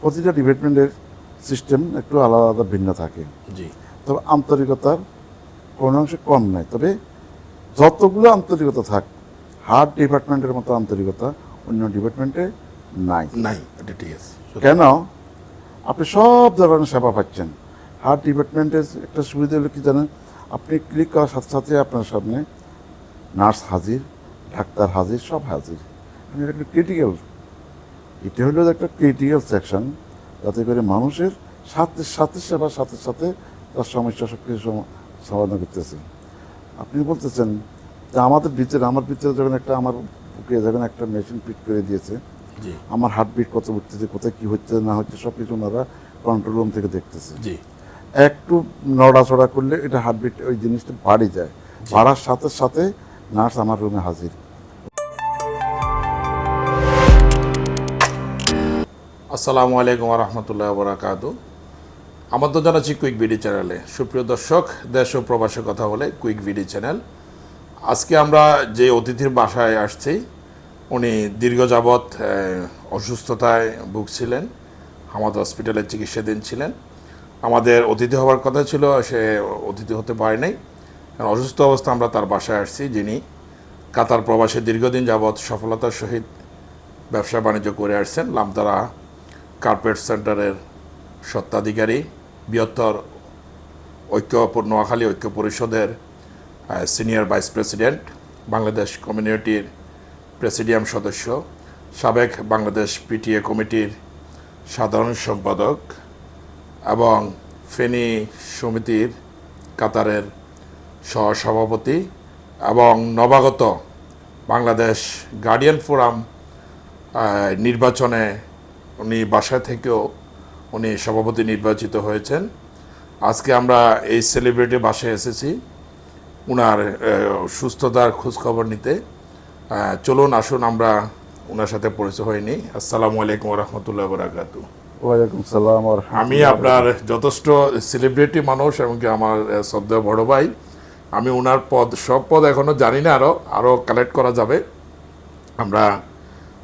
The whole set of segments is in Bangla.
প্রতিটা ডিপার্টমেন্টের সিস্টেম একটু আলাদা আলাদা ভিন্ন থাকে। জি। তবে আন্তরিকতার কোনো অংশে কম নাই তবে যতগুলো আন্তরিকতা থাক হার্ট ডিপার্টমেন্টের মতো আন্তরিকতা অন্য ডিপার্টমেন্টে নাই। নাই এটা ঠিক আছে। কেন? আপনি সব ধরনের সেবা পাচ্ছেন। হার্ট ডিপার্টমেন্টের একটা সুবিধা হলো কি জানেন? আপনি ক্লিক করার সাথে সাথে আপনার সামনে নার্স হাজির ডাক্তার হাজির সব হাজির। এটা একটা ক্রিটিক্যাল এটা হলো একটা ক্রিটিক্যাল সেকশন যাতে করে মানুষের সাথে সাথে সেবার সাথে সাথে তার সমস্যা সব কিছু সম- সমাধান করতেছে। আপনি বলতেছেন যে আমাদের ভিতরে আমার ভিতরে যখন একটা আমার বুকে যখন একটা মেশিন ফিট করে দিয়েছে আমার হার্টবিট কত উঠতেছে কোথায় কি হচ্ছে না হচ্ছে সব কিছু ওনারা কন্ট্রোল রুম থেকে দেখতেছে। একটু নড়াচড়া করলে এটা হার্টবিট ওই জিনিসটা বাড়ে যায়। বাড়ার সাথে সাথে নার্স আমার রুমে হাজির। আসসালামু আলাইকুম রহমতুল্লাহ বরাকাত আমার তো জানাচ্ছি কুইক বিডি চ্যানেলে। সুপ্রিয় দর্শক, দেশ ও প্রবাসের কথা বলে কুইক বিডি চ্যানেল। আজকে আমরা যে অতিথির বাসায় আসছি, উনি দীর্ঘ যাবৎ অসুস্থতায় ভুগছিলেন, আমাদের হসপিটালে চিকিৎসাধীন ছিলেন। আমাদের অতিথি হওয়ার কথা ছিল, সে অতিথি হতে পারে নাই। অসুস্থ অবস্থা আমরা তার বাসায় আসছি, যিনি কাতার প্রবাসে দীর্ঘদিন যাবৎ সফলতার সহিত ব্যবসা বাণিজ্য করে আসছেন, লামতারা কার্পেট সেন্টারের স্বত্বাধিকারী, বৃহত্তর ঐক্য নোয়াখালী ঐক্য পরিষদের সিনিয়র ভাইস প্রেসিডেন্ট বাংলাদেশ কমিউনিটির প্রেসিডিয়াম সদস্য, সাবেক বাংলাদেশ পিটিএ কমিটির সাধারণ সম্পাদক এবং ফেনী সমিতির কাতারের সহসভাপতি এবং নবাগত বাংলাদেশ গার্ডিয়ান ফোরাম নির্বাচনে উনি বাসা থেকেও উনি সভাপতি নির্বাচিত হয়েছেন। আজকে আমরা এই সেলিব্রিটি বাসায় এসেছি। উনার সুস্থতার খোঁজখবর নিতে। চলুন আসুন আমরা ওনার সাথে পরিচয় হয়নি আসসালামু আলাইকুম রহমতুল্লাহ বরাকাতু ওয়ালাইকুম সালাম আমি আপনার যথেষ্ট সেলিব্রিটি মানুষ এমনকি আমার শ্রদ্ধেয় বড় ভাই। আমি ওনার পদ সব পদ এখনও জানি না আরও আরও কালেক্ট করা যাবে। আমরা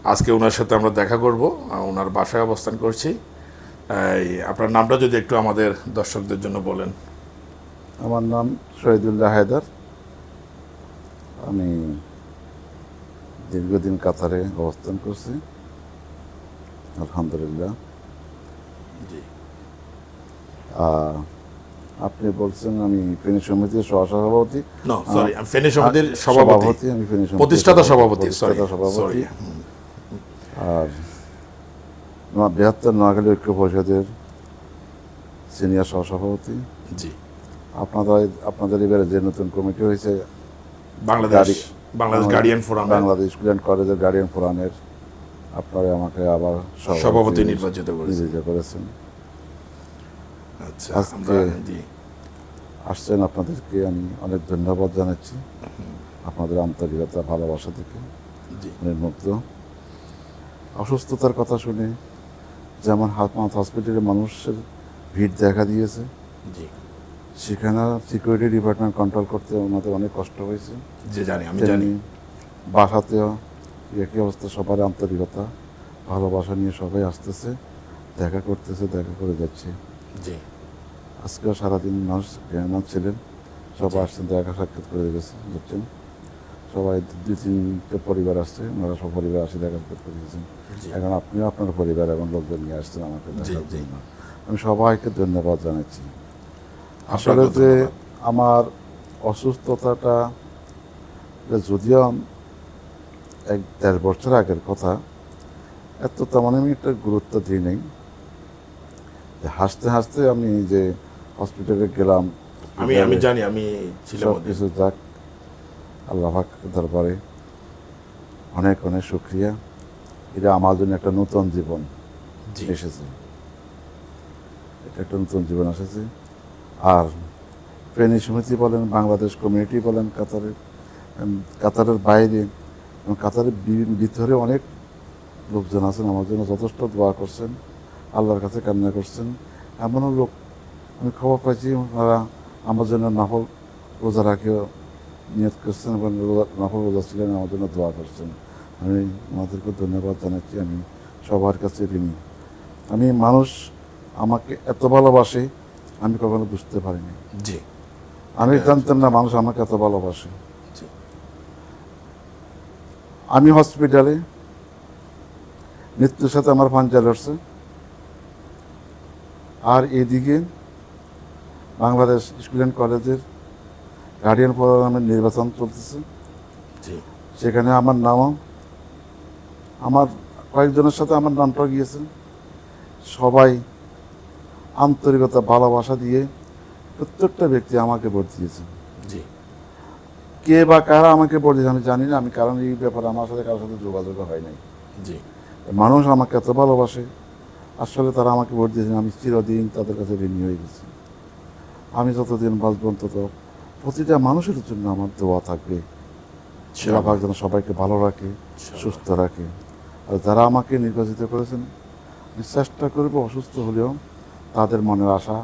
আজকে ওনার সাথে আমরা দেখা করব ওনার বাসায় অবস্থান করছি। এই, আপনার নামটা যদি একটু আমাদের দর্শকদের জন্য বলেন। আমার নাম শহীদুল্লাহ হায়দার। আমি দীর্ঘদিন কাতারে অবস্থান করছি। আলহামদুলিল্লাহ। জি। আপনি বলছেন আমি ফেনী সমিতির সহসভাপতি। আমি ফেনী সভাপতি। আমি প্রতিষ্ঠাতা সভাপতি। প্রতিষ্ঠাতা সভাপতি। আর বৃহত্তর নোয়াখালী ঐক্য পরিষদের সিনিয়র সহসভাপতি। জি। আপনাদের আপনাদের এবারে যে নতুন কমিটি হয়েছে Bangladesh Bangladesh guardian forum Bangladesh school and কলেজের গার্ডিয়ান ফোরামের আপনারা আমাকে আবার সভাপতি নির্বাচিত করেছেন। আচ্ছা আজকে- আসছেন আপনাদেরকে আমি অনেক ধন্যবাদ জানাচ্ছি। আপনাদের আন্তরিকতা ভালোবাসা থেকে। জি। মুগ্ধ। অসুস্থতার কথা শুনে যে যেমন হাতমাত হসপিটালে মানুষের ভিড় দেখা দিয়েছে। জি। সেখানে সিকিউরিটি ডিপার্টমেন্ট কন্ট্রোল করতে ওনাদের অনেক কষ্ট হয়েছে। যে জানি আমি জানি। বাসাতেও একই অবস্থা সবার আন্তরিকতা ভালোবাসা নিয়ে সবাই আসতেছে দেখা করতেছে দেখা করে যাচ্ছে। জি। আজকেও সারাদিন মানুষ ছিলেন সবাই আসছেন দেখা সাক্ষাৎ করে গেছে যাচ্ছেন। সবাই দুই তিনটে পরিবার আসছে ওনারা সব পরিবার আসে দেখা সাক্ষাৎ করে গেছেন এখন আপনিও আপনার পরিবার এবং লোকজন নিয়ে আসছেন আমাকে দেখার। জন্য। আমি সবাইকে ধন্যবাদ জানাচ্ছি। আসলে যে আমার অসুস্থতাটা যদিও এক দেড় বছর আগের কথা এত তেমন আমি একটা গুরুত্ব দিই নাই। যে হাসতে হাসতে আমি যে হসপিটালে গেলাম আমি আমি জানি আমি ছিলাম কিছু যাক আল্লাহ পাক দরবারে অনেক অনেক শুক্রিয়া। এটা আমার জন্য একটা নতুন জীবন এসেছে। এটা একটা নতুন জীবন এসেছে। আর ফেনী সমিতি বলেন বাংলাদেশ কমিউনিটি বলেন কাতারের কাতারের বাইরে এবং কাতারের ভিতরে অনেক লোকজন আছেন আমার জন্য যথেষ্ট দোয়া করছেন আল্লাহর কাছে কান্না করছেন। এমনও লোক আমি খবর পাইছি ওনারা আমার জন্য নফল রোজা রাখিও নিয়ত করছেন এবং রোজা ছিলেন আমার জন্য দোয়া করছেন আমি ওনাদেরকে ধন্যবাদ জানাচ্ছি আমি সবার কাছে ঋণী। আমি মানুষ আমাকে এত ভালোবাসে আমি কখনো বুঝতে পারিনি। জি। আমি জানতাম না মানুষ আমাকে এত ভালোবাসে। জি। আমি হসপিটালে মৃত্যুর সাথে আমার পাঞ্জা লড়ছে। আর এদিকে বাংলাদেশ স্কুল অ্যান্ড কলেজের গার্ডিয়ান প্রোগ্রামের নির্বাচন চলতেছে। জি। সেখানে আমার নামও আমার কয়েকজনের সাথে আমার নামটাও গিয়েছে। সবাই আন্তরিকতা ভালোবাসা দিয়ে প্রত্যেকটা ব্যক্তি আমাকে ভোট দিয়েছে। জি। কে বা কারা আমাকে ভোট দিয়েছে আমি জানি না আমি কারণ এই ব্যাপারে আমার সাথে কারোর সাথে যোগাযোগ হয় নাই। জি। মানুষ আমাকে এত ভালোবাসে আসলে তারা আমাকে ভোট দিয়েছেন আমি চিরদিন তাদের কাছে ঋণী হয়ে গেছি। আমি যতদিন বাঁচব অন্তত প্রতিটা মানুষের জন্য আমার দোয়া থাকবে। পাক যেন সবাইকে ভালো রাখে সুস্থ রাখে। আর যারা আমাকে নির্বাচিত করেছেন চেষ্টা করব অসুস্থ হলেও তাদের মনের আশা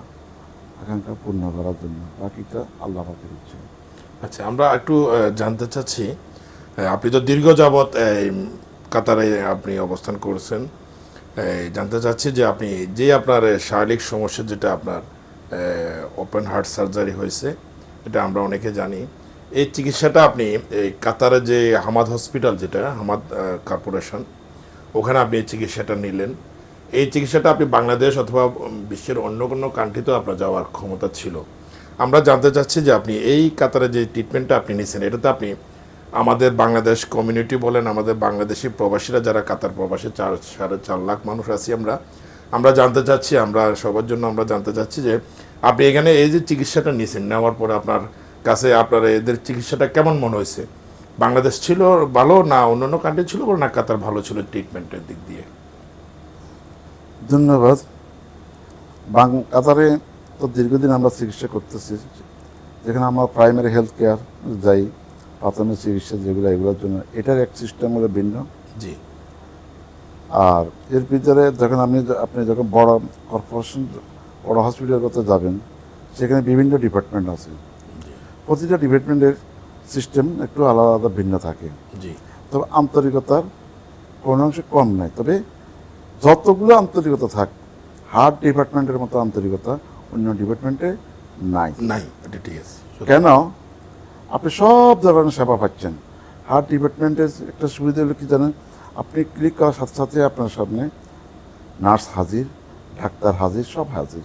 আকাঙ্ক্ষা পূর্ণ করার জন্য। বাকিটা আল্লাহ পাকের ইচ্ছে। আচ্ছা আমরা একটু জানতে চাচ্ছি আপনি তো দীর্ঘ যাবৎ এই, কাতারে আপনি অবস্থান করছেন। জানতে চাচ্ছি যে আপনি যে আপনার শারীরিক সমস্যা যেটা আপনার ওপেন হার্ট সার্জারি হয়েছে এটা আমরা অনেকে জানি। এই চিকিৎসাটা আপনি, এই কাতারে যে হামাদ হসপিটাল যেটা, হামাদ কর্পোরেশন, ওখানে আপনি এই চিকিৎসাটা নিলেন। এই চিকিৎসাটা আপনি বাংলাদেশ অথবা বিশ্বের অন্য কোনো কান্ট্রিতেও আপনার যাওয়ার ক্ষমতা ছিল। আমরা জানতে চাচ্ছি যে আপনি এই কাতারে যে ট্রিটমেন্টটা আপনি নিয়েছেন এটাতে আপনি আমাদের বাংলাদেশ কমিউনিটি বলেন, আমাদের বাংলাদেশি প্রবাসীরা যারা কাতার প্রবাসী, চার, সাড়ে চার লাখ মানুষ আছি আমরা। আমরা জানতে চাচ্ছি, আমরা সবার জন্য আমরা জানতে চাচ্ছি যে আপনি এখানে এই যে চিকিৎসাটা নিয়েছেন নেওয়ার পরে আপনার কাছে আপনার এদের চিকিৎসাটা কেমন মনে হয়েছে? বাংলাদেশ ছিল ভালো না অন্যান্য কান্ট্রি ছিল না কাতার ভালো ছিল ট্রিটমেন্টের দিক দিয়ে? ধন্যবাদ। কাতারে তো দীর্ঘদিন আমরা চিকিৎসা করতেছি যেখানে আমরা প্রাইমারি হেলথ কেয়ার যাই প্রাথমিক চিকিৎসা যেগুলো এগুলোর জন্য। এটার এক সিস্টেম হলো ভিন্ন। জি। আর এর ভিতরে যখন আপনি আপনি যখন বড় কর্পোরেশন বড় হসপিটাল করতে যাবেন সেখানে বিভিন্ন ডিপার্টমেন্ট আছে। প্রতিটা ডিপার্টমেন্টের সিস্টেম একটু আলাদা আলাদা ভিন্ন থাকে। জি। তবে আন্তরিকতার কোনো অংশে কম নাই। তবে যতগুলো আন্তরিকতা থাক হার্ট ডিপার্টমেন্টের মতো আন্তরিকতা অন্য ডিপার্টমেন্টে নাই। নাই ঠিক আছে। কেন? আপনি সব ধরনের সেবা পাচ্ছেন। হার্ট ডিপার্টমেন্টের একটা সুবিধা হলো কি জানেন? আপনি ক্লিক করার সাথে সাথে আপনার সামনে নার্স হাজির। ডাক্তার হাজির সব হাজির।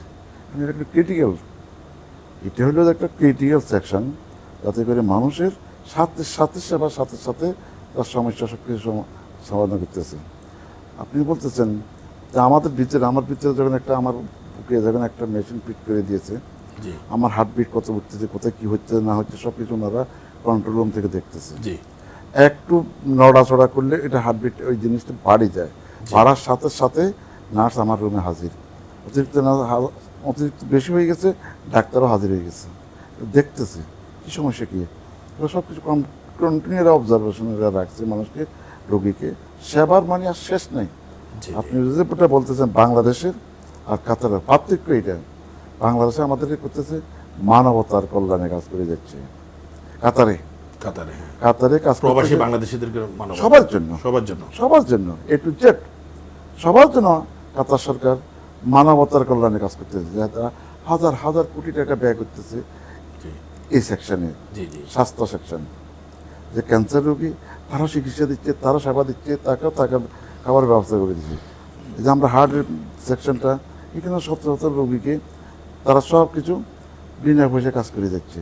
মানে এটা একটা ক্রিটিক্যাল এটা হলো একটা ক্রিটিক্যাল সেকশন যাতে করে মানুষের সাথে সাথে সেবার সাথে সাথে তার সমস্যা সব কিছু সম- সমাধান করতেছে। আপনি বলতেছেন যে আমাদের ভিতরে আমার ভিতরে যখন একটা আমার বুকে যখন একটা মেশিন ফিট করে দিয়েছে আমার হার্টবিট কত উঠতেছে কোথায় কি হচ্ছে না হচ্ছে সব কিছু ওনারা কন্ট্রোল রুম থেকে দেখতেছে। একটু নড়াচড়া করলে এটা হার্টবিট ওই জিনিসটা বাড়ি যায়। বাড়ার সাথে সাথে নার্স আমার রুমে হাজির। অতিরিক্ত না- অতিরিক্ত বেশি হয়ে গেছে ডাক্তারও হাজির হয়ে গেছে। দেখতেছে কি সমস্যা কী? এগুলো সব কিছু কন্টিনিউ অবজারভেশন রাখছে মানুষকে রোগীকে। সেবার মানে আর শেষ নেই। আপনি যেটা বলতেছেন বাংলাদেশের আর কাতারের পার্থক্য এটা বাংলাদেশে আমাদের করতেছে মানবতার কল্যাণে কাজ করে যাচ্ছে। কাতারে। কাতারে হ্যাঁ। কাতারে কাজ প্রবাসী বাংলাদেশিদেরকে সবার জন্য। সবার জন্য। সবার জন্য এ টু জেড সবার জন্য কাতার সরকার মানবতার কল্যাণে কাজ করতেছে যা হাজার হাজার কোটি টাকা ব্যয় করতেছে এই সেকশনে স্বাস্থ্য সেকশন যে ক্যান্সার রোগী তারা চিকিৎসা দিচ্ছে তারা সেবা দিচ্ছে তাকেও টাকা খাবার ব্যবস্থা করে দিচ্ছে। যে আমরা হার্টের সেকশনটা এখানে শত শত রোগীকে তারা সব কিছু বিনা পয়সায় কাজ করে যাচ্ছে।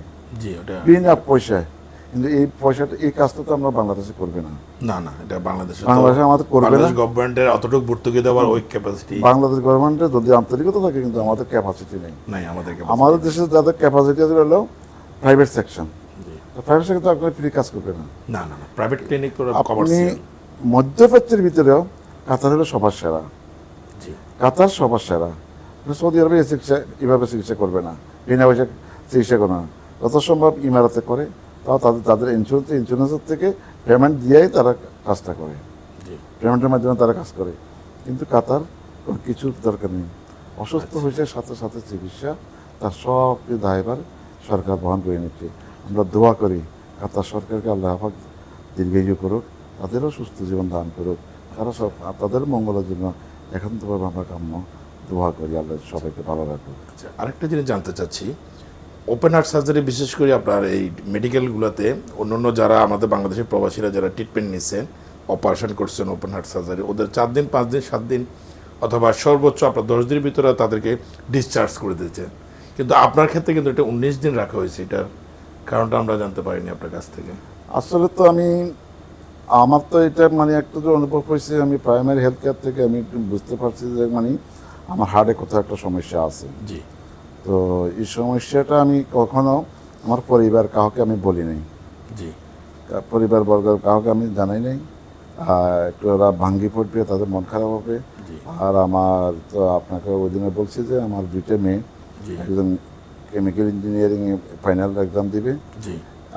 বিনা পয়সায়। কিন্তু এই পয়সাটা এই কাজটা তো আমরা বাংলাদেশে করবে না। না না এটা বাংলাদেশে বাংলাদেশে আমাদের করবে না। বাংলাদেশ গভর্নমেন্টের অতটুকু ভর্তুকি দেওয়ার ওই ক্যাপাসিটি বাংলাদেশ গভর্নমেন্টের যদি আন্তরিকতা থাকে কিন্তু আমাদের ক্যাপাসিটি নেই। নাই আমাদের আমাদের দেশে যাদের ক্যাপাসিটি আছে হলো প্রাইভেট সেকশন প্রাইভেট সেকশন তো আপনার ফ্রি কাজ করবে না। না না প্রাইভেট ক্লিনিক করে আপনি মধ্যপ্রাচ্যের ভিতরেও কাতার হলো সবার সেরা। কাতার সবার সেরা। সৌদি আরবে চিকিৎসা এভাবে চিকিৎসা করবে না। বিনা পয়সা চিকিৎসা করবে না। যত সম্ভব ইমারতে করে। তাও তাদের তাদের ইন্স্যুরেন্স ইন্স্যুরেন্সের থেকে পেমেন্ট দিয়েই তারা কাজটা করে। পেমেন্টের মাধ্যমে তারা কাজ করে। কিন্তু কাতার কোনো কিছু দরকার নেই। অসুস্থ হয়েছে সাথে সাথে চিকিৎসা তার সব কিছু দায়ভার সরকার বহন করে নিচ্ছে। আমরা দোয়া করি কাতার সরকারকে আল্লাহ হাফাক দীর্ঘায়ু করুক তাদেরও সুস্থ জীবন দান করুক। তারা সব তাদের মঙ্গলের জন্য এখন তো আমরা কাম্য দোয়া করি আল্লাহ সবাইকে ভালো রাখুক। আচ্ছা আরেকটা জিনিস জানতে চাচ্ছি ওপেন হার্ট সার্জারি বিশেষ করে আপনার এই মেডিকেলগুলোতে অন্যান্য যারা আমাদের বাংলাদেশের প্রবাসীরা যারা ট্রিটমেন্ট নিচ্ছেন অপারেশন করছেন ওপেন হার্ট সার্জারি ওদের চার দিন পাঁচ দিন সাত দিন অথবা সর্বোচ্চ আপনার দশ দিনের ভিতরে তাদেরকে ডিসচার্জ করে দিয়েছেন। কিন্তু আপনার ক্ষেত্রে কিন্তু এটা উনিশ দিন রাখা হয়েছে এটার কারণটা আমরা জানতে পারিনি আপনার কাছ থেকে। আসলে তো আমি আমার তো এটা মানে একটা যে অনুভব হয়েছে আমি প্রাইমারি হেলথ কেয়ার থেকে আমি একটু বুঝতে পারছি যে মানে আমার হার্টে কোথাও একটা সমস্যা আছে। জি। তো এই সমস্যাটা আমি কখনো আমার পরিবার কাউকে আমি বলি নাই। জি। পরিবার বর্গ কাউকে আমি জানাই নাই। আর একটু ওরা ভাঙ্গি পড়বে তাদের মন খারাপ হবে। আর আমার তো আপনাকে ওই দিনে বলছি যে আমার দুইটা মেয়ে একজন কেমিক্যাল ইঞ্জিনিয়ারিং ফাইনাল এক্সাম দিবে।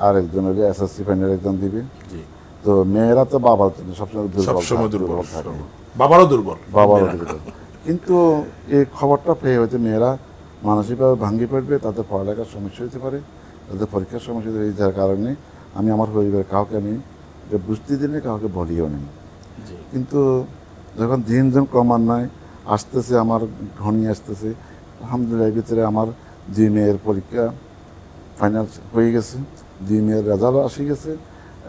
আর একজন হলে এসএসসি ফাইনাল এক্সাম দিবে। জি। তো মেয়েরা তো বাবার জন্য সবসময় দুর্বল দুর্বল থাকে। বাবারও দুর্বল। বাবারও দুর্বল। কিন্তু এই খবরটা পেয়ে হয়তো মেয়েরা মানসিকভাবে ভাঙ্গি পড়বে তাদের পড়ালেখার সমস্যা হতে পারে তাদের পরীক্ষার সমস্যা হতে পারে, যার কারণে আমি আমার পরিবারের কাউকে আমি এটা বুঝতে দিলে কাউকে বলিও নেই। কিন্তু যখন দিন দিন ক্রমান্বয়ে আসতেছে আমার ঘনি আসতেছে আলহামদুলিল্লাহ ভিতরে আমার দুই মেয়ের পরীক্ষা ফাইনাল হয়ে গেছে দুই মেয়ের রেজাল্টও আসি গেছে।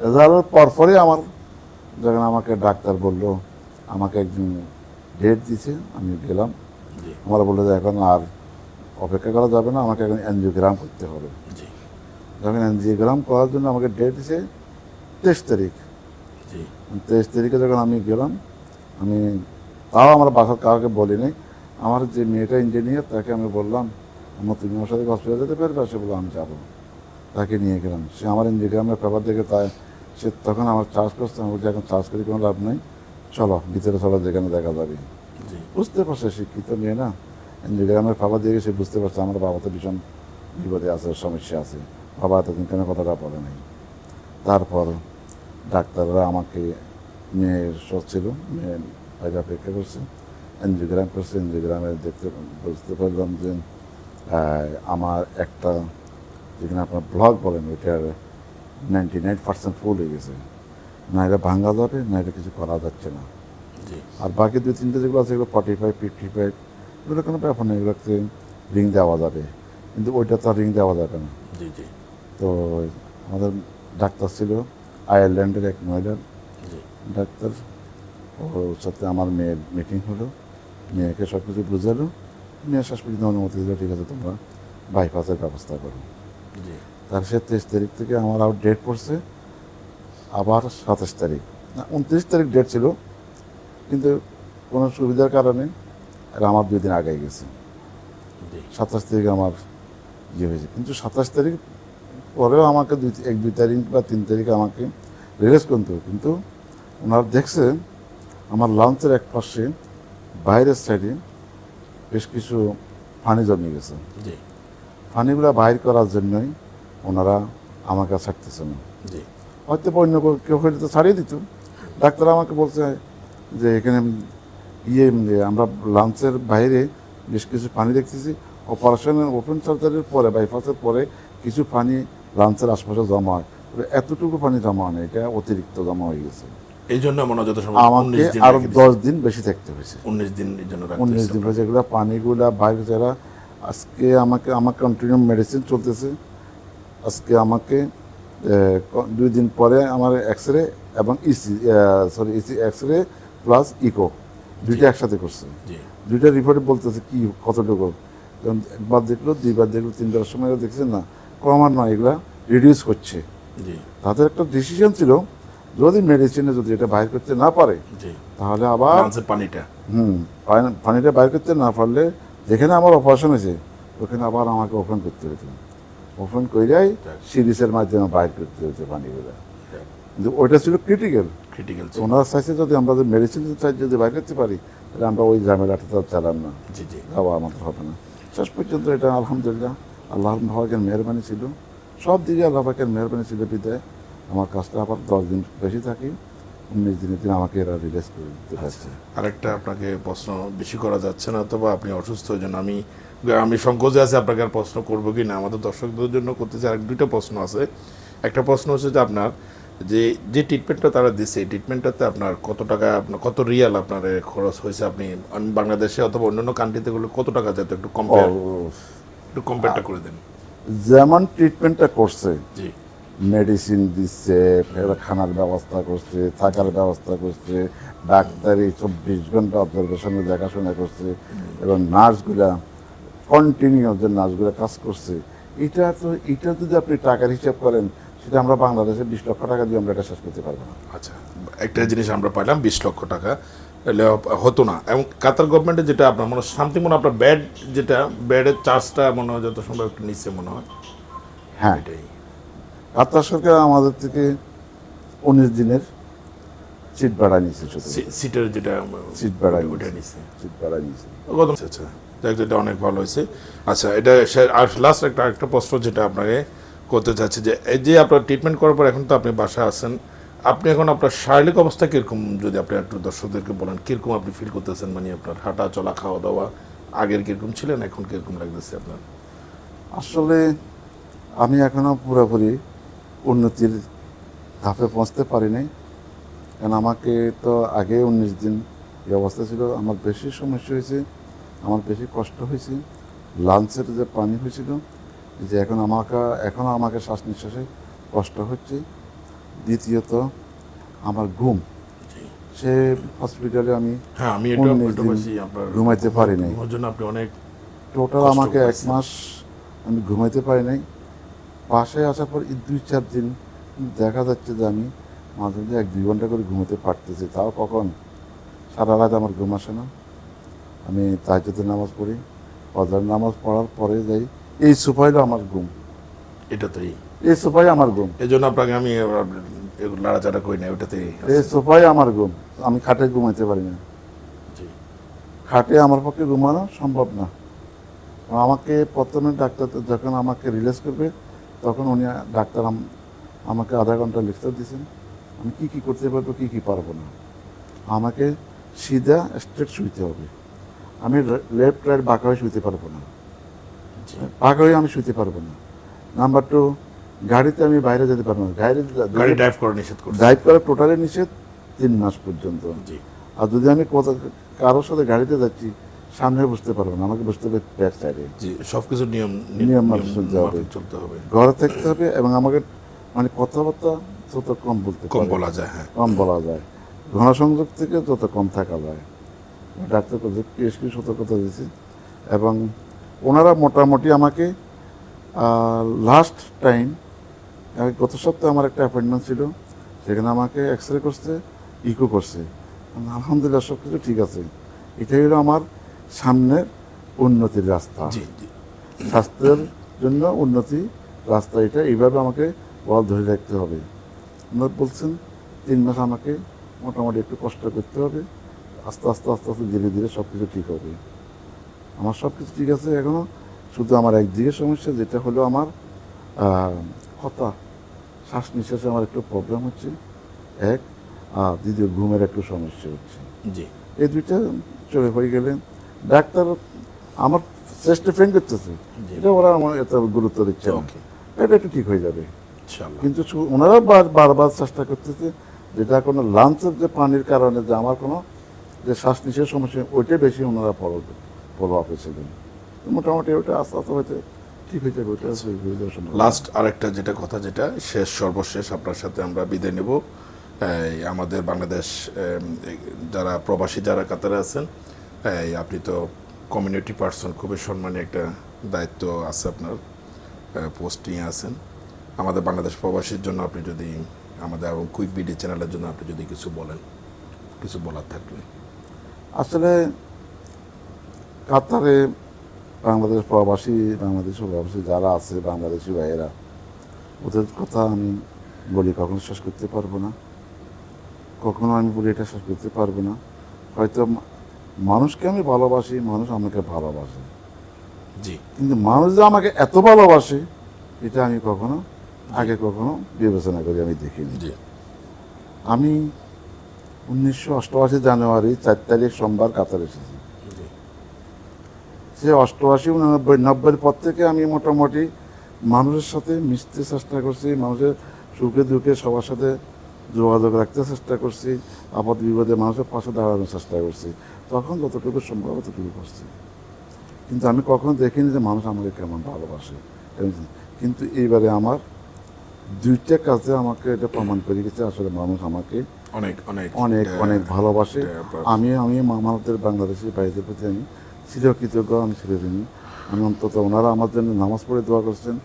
রেজাল্টের পরপরই আমার যখন আমাকে ডাক্তার বলল আমাকে একজন ডেট দিছে আমি গেলাম। আমার বলল যে এখন আর অপেক্ষা করা যাবে না আমাকে এখন এনজিওগ্রাম করতে হবে। জি। যখন এনজিওগ্রাম করার জন্য আমাকে ডেট দিছে তেইশ তারিখ। জি। তেইশ তারিখে যখন আমি গেলাম আমি তাও আমার বাসার কাউকে বলিনি। আমার যে মেয়েটা ইঞ্জিনিয়ার তাকে আমি বললাম আমার তুমি আমার সাথে হসপিটাল যেতে পারবে? সে বলল আমি যাব। তাকে নিয়ে গেলাম। সে আমার ইঞ্জিগ্রামের পেপার দেখে তাই সে তখন আমার চার্জ করছে। আমি বলছি এখন চার্জ করি কোনো লাভ নেই। চলো ভিতরে চলো যেখানে দেখা যাবে। বুঝতে পারছে শিক্ষিত মেয়ে না। ইঞ্জিগ্রামের পেপার দিয়ে সে বুঝতে পারছে আমার বাবা তো ভীষণ বিপদে আছে সমস্যা আছে বাবা এতদিন কেন কথাটা বলে নাই তারপর ডাক্তাররা আমাকে মেয়ের শখ ছিল মেয়ে বাইরে অপেক্ষা করছে এনজিওগ্রাম করছে এনজিওগ্রামে দেখতে বুঝতে পারলাম যে আমার একটা যেখানে আপনার ব্লক বলেন ওইটার নাইনটি নাইন পার্সেন্ট ফুল হয়ে গেছে না এটা ভাঙা যাবে না এটা কিছু করা যাচ্ছে না আর বাকি দুই তিনটে যেগুলো আছে এগুলো ফর্টি ফাইভ ফিফটি ফাইভ এগুলো কোনো ব্যাপার নেই এগুলোতে রিং দেওয়া যাবে। কিন্তু ওইটা তো রিং দেওয়া যাবে না। জি জি। তো আমাদের ডাক্তার ছিল আয়ারল্যান্ডের এক মহিলা। ডাক্তার ওর সাথে আমার মেয়ের মিটিং হলো। মেয়েকে সব কিছু বুঝালো। মেয়ে শেষ পর্যন্ত অনুমতি দিল ঠিক আছে তোমরা বাইপাসের ব্যবস্থা করো। জি। তার সে তেইশ তারিখ থেকে আমার আবার ডেট পড়ছে আবার সাতাশ তারিখ। না উনত্রিশ তারিখ ডেট ছিল কিন্তু কোনো সুবিধার কারণে আর আমার দুই দিন আগে গেছে। জি। সাতাশ তারিখ আমার ইয়ে হয়েছে। কিন্তু সাতাশ তারিখ পরেও আমাকে দুই এক দুই তারিখ বা তিন তারিখে আমাকে রিলিজ করতে হবে। কিন্তু ওনারা দেখছে আমার লাঞ্চের এক পাশে বাইরের সাইডে বেশ কিছু পানি জমে গেছে। জি। পানিগুলো বাইর করার জন্যই ওনারা আমাকে ছাড়তেছে না। জি। হয়তো অন্য কেউ- হয়তো তো ছাড়িয়ে দিত। ডাক্তার আমাকে বলছে যে এখানে ইয়ে আমরা লাঞ্চের বাইরে বেশ কিছু পানি দেখতেছি। অপারেশনের ওপেন সার্জারির পরে বাইপাসের পরে কিছু পানি লাঞ্চের আশপাশে জমা হয়। তবে এতটুকু পানি জমা হয় না এটা অতিরিক্ত জমা হয়ে গেছে। এই জন্য মনে যত সম্ভব আমাকে আরও দশ দিন বেশি থাকতে হয়েছে। উনিশ দিন জন্য উনিশ দিন হয়েছে এগুলো পানিগুলা বাইরে যারা আজকে আমাকে আমার কন্টিনিউ মেডিসিন চলতেছে। আজকে আমাকে দুই দিন পরে আমার এক্স রে এবং EC sorry EC X ray plus echo দুইটা একসাথে করছে। দুইটা রিপোর্টে বলতেছে কি কতটুকু। কারণ একবার দেখল দুইবার দেখল তিনটার সময় দেখছে না কমার নয় এগুলা রিডিউস করছে। তাদের একটা ডিসিশন ছিল যদি মেডিসিনে যদি এটা বাইর করতে না পারে তাহলে আবার পানিটা। হুম পানিটা বাইর করতে না পারলে যেখানে আমার অপারেশন হয়েছে ওখানে আবার আমাকে ওপেন করতে হতো ওপেন কইরাই সিরিজের মাধ্যমে বাইর করতে হতো পানিগুলো। ওইটা ছিল ক্রিটিক্যাল ক্রিটিক্যাল ওনার সাইজে যদি আমরা মেডিসিন চাই যদি বাইর করতে পারি তাহলে আমরা ওই ঝামেলাটা তো চালাম না। জি জি। যাওয়া আমাদের হবে না। শেষ পর্যন্ত এটা আলহামদুলিল্লাহ আল্লাহ ভাবাকের মেহরবানি ছিল। সব দিকে আল্লাহ পাকের মেহরবানি ছিল বিদায়। আমার কাজটা আবার দশ দিন বেশি থাকি উনিশ দিনের দিন আমাকে এরা রিলিজ করে দিতে পারছে আরেকটা আপনাকে প্রশ্ন বেশি করা যাচ্ছে না অথবা আপনি অসুস্থ হয়ে যান। আমি আমি সংকোচে আছি আপনাকে আর প্রশ্ন করব কি না? আমাদের দর্শকদের জন্য করতে চাই আর দুইটা প্রশ্ন আছে। একটা প্রশ্ন হচ্ছে যে আপনার যে যে ট্রিটমেন্টটা তারা দিচ্ছে এই ট্রিটমেন্টটাতে আপনার কত টাকা আপনার কত রিয়াল আপনার খরচ হয়েছে আপনি বাংলাদেশে অথবা অন্যান্য কান্ট্রিতে গুলো কত টাকা যেত একটু কম্পেয়ার একটু কম্পেয়ারটা করে দেন। যেমন ট্রিটমেন্টটা করছে জি। মেডিসিন দিচ্ছে খানার ব্যবস্থা করছে থাকার ব্যবস্থা করছে ডাক্তারি চব্বিশ ঘণ্টা অবজারভেশনে দেখাশোনা করছে এবং নার্সগুলা কন্টিনিউ যে নার্সগুলা কাজ করছে এটা তো এটা যদি আপনি টাকার হিসাব করেন সেটা আমরা বাংলাদেশে বিশ লক্ষ টাকা দিয়ে আমরা এটা শেষ করতে পারব না। আচ্ছা একটা জিনিস আমরা পাইলাম বিশ লক্ষ টাকা হতো না। এবং কাতার গভর্নমেন্টে যেটা আপনার মনে সামথিং মনে আপনার ব্যাড যেটা ব্যাডের চার্জটা মনে হয় যত সম্ভব একটু নিচে মনে হয়। হ্যাঁ। এটাই। কাতার সরকার আমাদের থেকে উনিশ দিনের সিট ভাড়া নিয়েছে সিটের যেটা সিট ভাড়া ওটা নিয়েছে। সিট ভাড়া নিয়েছে। আচ্ছা যাক এটা অনেক ভালো হয়েছে। আচ্ছা এটা আর লাস্ট একটা একটা প্রশ্ন যেটা আপনাকে করতে চাচ্ছি যে, এই যে আপনার ট্রিটমেন্ট করার পর এখন তো আপনি বাসা আছেন, আপনি এখন আপনার শারীরিক অবস্থা কীরকম, যদি আপনি একটু দর্শকদেরকে বলেন, কীরকম আপনি ফিল করতেছেন মানে আপনার হাঁটা চলা, খাওয়া দাওয়া আগের কীরকম ছিলেন, এখন কীরকম লাগতেছে আপনার? আসলে আমি এখনও পুরোপুরি উন্নতির ধাপে পৌঁছতে পারি নাই। কারণ আমাকে তো আগে উনিশ দিন এই অবস্থা ছিল, আমার বেশি সমস্যা হয়েছে, আমার বেশি কষ্ট হয়েছে লাঞ্চের যে পানি হয়েছিল যে এখন আমাকে এখনও আমাকে শ্বাস নিঃশ্বাসে কষ্ট হচ্ছে। দ্বিতীয়ত আমার ঘুম। সে হসপিটালে আমি হ্যাঁ আমি ঘুমাইতে পারি নাই। আপনি অনেক টোটাল আমাকে এক মাস আমি ঘুমাইতে পারি নাই। পাশে আসার পর দুই চার দিন দেখা যাচ্ছে যে আমি মাঝে মাঝে এক দুই ঘণ্টা করে ঘুমাতে পারতেছি। তাও কখন? সারা রাত আমার ঘুম আসে না। আমি তাহাজুদের নামাজ পড়ি। ফজর নামাজ পড়ার পরে যাই এই সুপাইলো আমার ঘুম। এটাতেই। এই সুপাই আমার ঘুম। এই জন্য আপনাকে আমি নাড়াচাড়া করি না ওটাতেই এই সুপাই আমার ঘুম। আমি খাটে ঘুমাইতে পারি না। খাটে আমার পক্ষে ঘুমানো সম্ভব না। আমাকে প্রথমে ডাক্তার যখন আমাকে রিলিজ করবে তখন উনি ডাক্তার আমাকে আধা ঘণ্টা লেকচার দিয়েছেন। আমি কি কি করতে পারব কি কি পারব না। আমাকে সিধা স্ট্রেট শুইতে হবে। আমি লেফট রাইট বাঁকা হয়ে শুইতে পারব না। বাঁকা হয়ে আমি শুইতে পারব না। নাম্বার টু গাড়িতে আমি বাইরে যেতে পারব না। গাড়ি গাড়ি ড্রাইভ করা নিষেধ করছে। ড্রাইভ করা টোটালি নিষেধ তিন মাস পর্যন্ত। জি। আর যদি আমি কোথাও কারোর সাথে গাড়িতে যাচ্ছি সামনে বসতে পারব না। আমাকে বসতে হবে ব্যাক সাইডে জি সবকিছু নিয়ম নিয়ম মাফিক চলতে হবে। চলতে হবে। ঘরে থাকতে হবে এবং আমাকে মানে কথাবার্তা যত কম বলতে কম বলা যায় হ্যাঁ। কম বলা যায়। ঘন সংযোগ থেকে যত কম থাকা যায়। ডাক্তার কাছে বেশ সতর্কতা দিয়েছে। এবং ওনারা মোটামুটি আমাকে লাস্ট টাইম গত সপ্তাহে আমার একটা অ্যাপয়েন্টমেন্ট ছিল সেখানে আমাকে এক্স রে করছে ইকো করছে। আলহামদুলিল্লাহ সব কিছু ঠিক আছে। এটাই হলো আমার সামনের উন্নতির রাস্তা। স্বাস্থ্যের জন্য উন্নতি রাস্তা এটা এইভাবে আমাকে বল ধরে রাখতে হবে। আপনার বলছেন তিন মাস আমাকে মোটামুটি একটু কষ্ট করতে হবে আস্তে আস্তে আস্তে আস্তে ধীরে ধীরে সব কিছু ঠিক হবে। আমার সব কিছু ঠিক আছে এখনও শুধু আমার একদিকে সমস্যা যেটা হলো আমার কথা শ্বাস নিঃশ্বাসে আমার একটু প্রবলেম হচ্ছে। এক আর দ্বিতীয় ঘুমের একটু সমস্যা হচ্ছে। জি। এই দুইটা চলে হয়ে গেলে ডাক্তার আমার চেষ্টা ফ্রেন্ড করতেছে। এটা ওরা আমার এত গুরুত্ব দিচ্ছে এটা একটু ঠিক হয়ে যাবে। কিন্তু ওনারা বার- বারবার চেষ্টা করতেছে যেটা কোনো লাঞ্চের যে পানির কারণে যে আমার কোনো যে শ্বাস নিঃশ্বাসের সমস্যা ওইটা বেশি ওনারা ফলো ফলো আপে ছিলেন মোটামুটি ওটা আস্তে আস্তে হয়তো ঠিক হয়ে যাবে ওটা। লাস্ট আরেকটা যেটা কথা যেটা শেষ সর্বশেষ আপনার সাথে আমরা বিদায় নেব। আমাদের বাংলাদেশ যারা প্রবাসী যারা কাতারে আছেন আপনি তো কমিউনিটি পার্সন খুবই সম্মানী একটা দায়িত্ব আছে আপনার পোস্ট নিয়ে আছেন। আমাদের বাংলাদেশ প্রবাসীর জন্য আপনি যদি আমাদের এবং কুইক বিডি চ্যানেলের জন্য আপনি যদি কিছু বলেন কিছু বলার থাকলে। আসলে কাতারে বাংলাদেশ প্রবাসী বাংলাদেশ প্রবাসী যারা আছে বাংলাদেশি ভাইয়েরা ওদের কথা আমি বলি কখনো শেষ করতে পারব না। কখনো আমি বলি এটা শেষ করতে পারব না। হয়তো মানুষকে আমি ভালোবাসি মানুষ আমাকে ভালোবাসে। জি। কিন্তু মানুষ যে আমাকে এত ভালোবাসে এটা আমি কখনো আগে কখনো বিবেচনা করি আমি দেখিনি। আমি উনিশশো অষ্টআশি জানুয়ারি চার তারিখ সোমবার কাতার এসেছি। সে অষ্টআশি উননব্বই নব্বইয়ের পর থেকে আমি মোটামুটি মানুষের সাথে মিশতে চেষ্টা করছি মানুষের সুখে দুঃখে সবার সাথে যোগাযোগ রাখতে চেষ্টা করছি আপদ বিপদে মানুষের পাশে দাঁড়ানোর চেষ্টা করছি। তখন যতটুকু সম্ভব ততটুকু করছি। কিন্তু আমি কখনো দেখিনি যে মানুষ আমাকে কেমন ভালোবাসে। কিন্তু এইবারে আমার দুইটা কাজে আমাকে এটা প্রমাণ করে গেছে আসলে মানুষ আমাকে অনেক অনেক অনেক অনেক ভালোবাসে। আমি আমি আমাদের বাংলাদেশি ভাইদের প্রতি আমি চির কৃতজ্ঞ আমি চিরঋণী আমি অন্তত ওনারা আমার জন্য নামাজ পড়ে দোয়া করছেন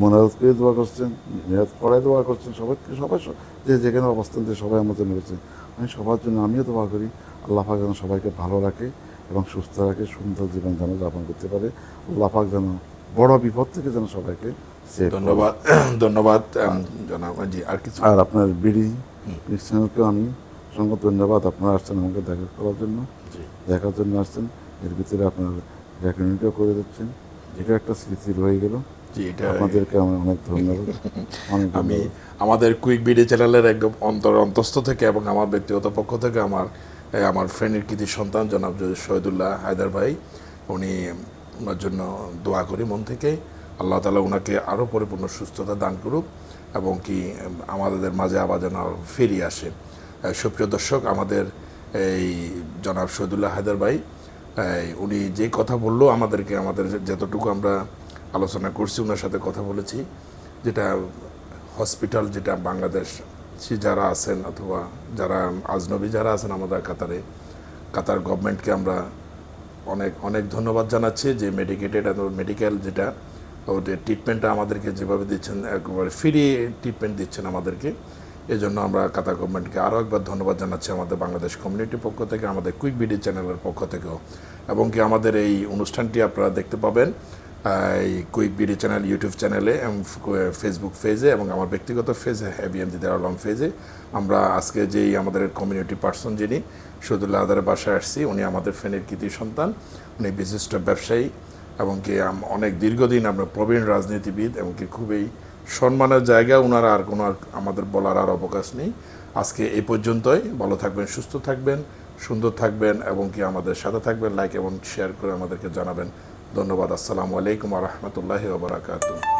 মোনারত করে দোয়া করছেন মেয়াদ পড়ায় দোয়া করছেন সবাইকে সবাই যে যেখানে অবস্থান যে সবাই আমার জন্য রয়েছে। আমি সবার জন্য আমিও দোয়া করি আল্লাহ পাক যেন সবাইকে ভালো রাখে এবং সুস্থ রাখে সুন্দর জীবন যেন যাপন করতে পারে। আল্লাহ পাক যেন বড় বিপদ থেকে যেন সবাইকে ধন্যবাদ ধন্যবাদ জনাব জি আর কিছু? আর আপনার বিডি চ্যানেলকেও আমি অসংখ্য ধন্যবাদ আপনারা আসছেন আমাকে দেখা করার জন্য। দেখার জন্য আসছেন। এর ভিতরে আপনার রেকমেন্ডও করে দিচ্ছেন। এটা একটা স্মৃতি রয়ে গেল। জি এটা অনেক ধন্যবাদ। আমি আমাদের কুইক বিডি চ্যানেলের একদম অন্তর অন্তস্থ থেকে এবং আমার ব্যক্তিগত পক্ষ থেকে আমার আমার ফ্রেন্ডের কৃতি সন্তান জনাব শহীদুল্লাহ হায়দার ভাই উনি ওনার জন্য দোয়া করি মন থেকে। আল্লাহ তালা ওনাকে আরও পরিপূর্ণ সুস্থতা দান করুক এবং কি আমাদের মাঝে আবার যেন ফিরিয়ে আসে। সুপ্রিয় দর্শক আমাদের এই জনাব শহীদুল্লাহ হায়দার ভাই উনি যে কথা বলল, আমাদেরকে, আমাদের যতটুকু আমরা আলোচনা করছি ওনার সাথে কথা বলেছি, যেটা হসপিটাল, যেটা বাংলাদেশ যারা আছেন অথবা যারা আজনবী যারা আছেন আমাদের কাতারে, কাতার গভর্নমেন্টকে আমরা অনেক অনেক ধন্যবাদ জানাচ্ছি যে মেডিকেটেড মেডিকেল যেটা ওদের ট্রিটমেন্টটা আমাদেরকে যেভাবে দিচ্ছেন, একেবারে ফ্রি ট্রিটমেন্ট দিচ্ছেন আমাদেরকে। এই জন্য আমরা কাতার গভর্নমেন্টকে আরও একবার ধন্যবাদ জানাচ্ছি আমাদের বাংলাদেশ কমিউনিটির পক্ষ থেকে, আমাদের কুইক বিডি চ্যানেলের পক্ষ থেকেও। এবং কি আমাদের এই অনুষ্ঠানটি আপনারা দেখতে পাবেন এই কুইক বিডি চ্যানেল ইউটিউব চ্যানেলে এবং ফেসবুক পেজে এবং আমার ব্যক্তিগত ফেজে হ্যাভি এম দিদার আলম ফেজে আমরা আজকে যেই আমাদের কমিউনিটি পার্সন যিনি শহীদুল্লাহ আদারের বাসায় আসছি, উনি আমাদের ফেনের কৃতি সন্তান, উনি বিশিষ্ট ব্যবসায়ী, এবং কি অনেক দীর্ঘদিন আমরা প্রবীণ রাজনীতিবিদ, এবং কি খুবই সম্মানের জায়গা ওনারা আর কোনো আমাদের বলার আর অবকাশ নেই। আজকে এই পর্যন্তই। ভালো থাকবেন, সুস্থ থাকবেন, সুন্দর থাকবেন এবং কি আমাদের সাথে থাকবেন। লাইক এবং শেয়ার করে আমাদেরকে জানাবেন। ধন্যবাদ। আসসালামু আলাইকুম রহমতুল্লাহ ওবরাকাতু